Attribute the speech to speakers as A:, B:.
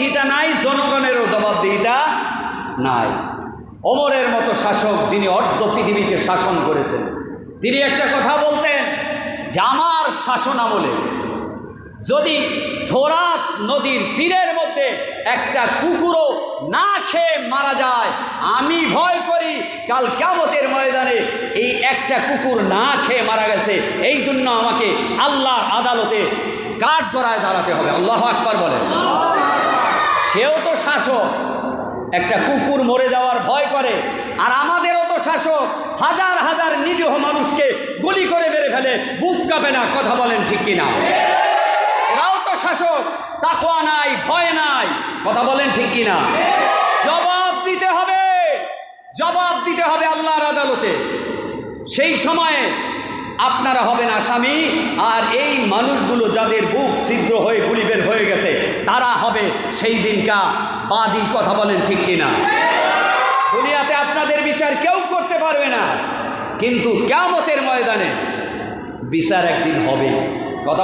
A: জবাবদিহিতা নাই জনগণেরও জবাবদিহিতা নাই। অমরের মতো শাসক যিনি অর্ধ পৃথিবীকে শাসন করেছেন, তিনি একটা কথা বলতেন, যে আমার শাসন আমলে যদি ফোরাত নদীর তীরের মধ্যে একটা কুকুরও না খেয়ে মারা যায়, আমি ভয় করি কাল কামতের ময়দানে এই একটা কুকুর না খেয়ে মারা গেছে এই জন্য আমাকে আল্লাহর আদালতে কাঠ গড়ায় দাঁড়াতে হবে। আল্লাহ আকবার বলেন। সেও তো শাসক। একটা কুকুর মরে যাওয়ার ভয় করে, আর আমাদেরও তো শাসক। হাজার হাজার নিরীহ মানুষকে গুলি করে মেরে ফেলে, বুক কাঁপে না, কথা বলেন ঠিক কিনা? এরাও তো শাসক। তাকওয়া নাই, ভয় নাই, কথা বলেন ঠিক কিনা? জবাব দিতে হবে। জবাব দিতে হবে আল্লাহর আদালতে। সেই সময়ে আপনারা হবেন আসামি, আর এই মানুষগুলো যাদের বুক ছিদ্র হয়ে গুলি বের সেই দিনকা বাদী কথা বলেন ঠিক কিনা? দুনিয়াতে আপনাদের বিচার কেউ করতে পারবে না। কিন্তু কেমতের ময়দানে বিচার একদিন হবে। কথা